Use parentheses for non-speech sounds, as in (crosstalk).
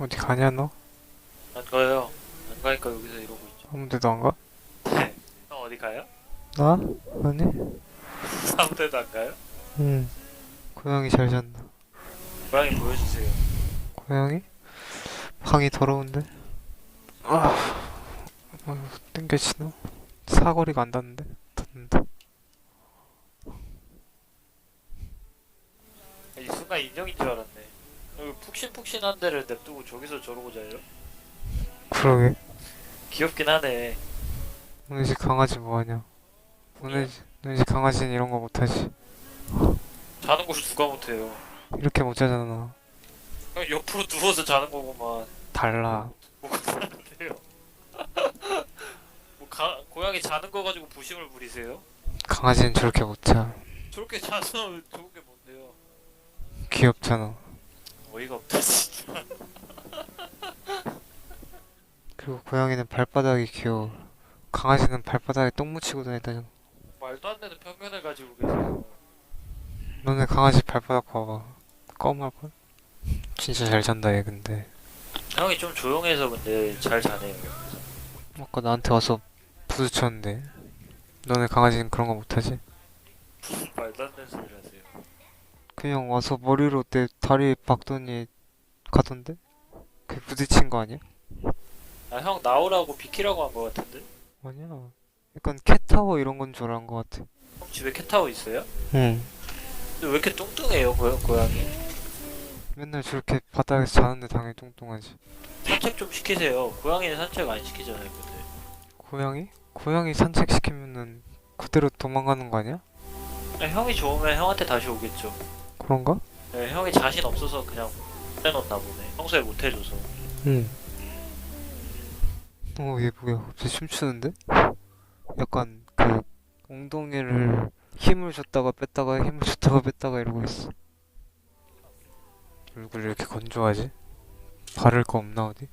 어디 가냐 너? 안 가요. 안 가니까 여기서 이러고 있죠. 아무 데도 안 가? 네. 형 어디 가요? 나? 아니? (laughs) 아무 데도 안 가요? 응 고양이 잘 잔다 고양이 보여주세요. 고양이? 방이 더러운데? 아 어휴 땡겨치노? 사거리가 안 닿는데? 닿는다 이 순간 인형인 줄 알았네. 여기 푹신푹신한 데를 냅두고 저기서 저러고 자요? 그러게 귀엽긴 하네. 집 강아지 뭐하냐 너네 집, 너네 집 강아지는 이런 거 못하지 자는 걸 누가 못해요. 이렇게 못 자잖아 형 옆으로 누워서 자는 거구만. 달라 뭐가 다른데요? (laughs) 뭐 가, 고양이 자는 거 가지고 부심을 부리세요? 강아지는 저렇게 못자 저렇게 자서 좋은 게 뭔데요? 귀엽잖아 어이가 없다 진짜. 그리고 고양이는 발바닥이 귀여워 강아지는 발바닥에 똥 묻히고 다닌다잖아 말도 안 되는 편견을 가지고 계세요. 너네 강아지 발바닥 봐봐 검할걸? 진짜 잘 잔다 얘 근데 형이 좀 조용해서 근데 잘 자네요. 아까 나한테 와서 부딪혔는데 너네 강아지는 그런 거 못하지? 말도 안 되는 소리 하세요. 그냥 와서 머리로 내 다리 박더니 가던데? 그게 부딪힌 거 아니야? 아 형 나오라고 비키라고 한 거 같은데? 아니야 약간 캣타워 이런 건 줄 알았는 거 같아 형 집에 캣타워 있어요? 응 근데 왜 이렇게 뚱뚱해요 고, 고양이? 맨날 저렇게 바닥에서 자는데 당연히 뚱뚱하지 산책 좀 시키세요. 고양이는 산책 안 시키잖아요 근데. 고양이? 고양이 산책시키면은 그대로 도망가는 거 아니야? 아, 형이 좋으면 형한테 다시 오겠죠. 그런가? 네, 형이 자신 없어서 그냥 빼놓나 보네. 평소에 못 해줘서. 응. 어, 얘 뭐야? 갑자기 춤추는데? 약간 그 엉덩이를 힘을 줬다가 뺐다가 힘을 줬다가 뺐다가 이러고 있어. 얼굴 이렇게 건조하지? 바를 거 없나 어디?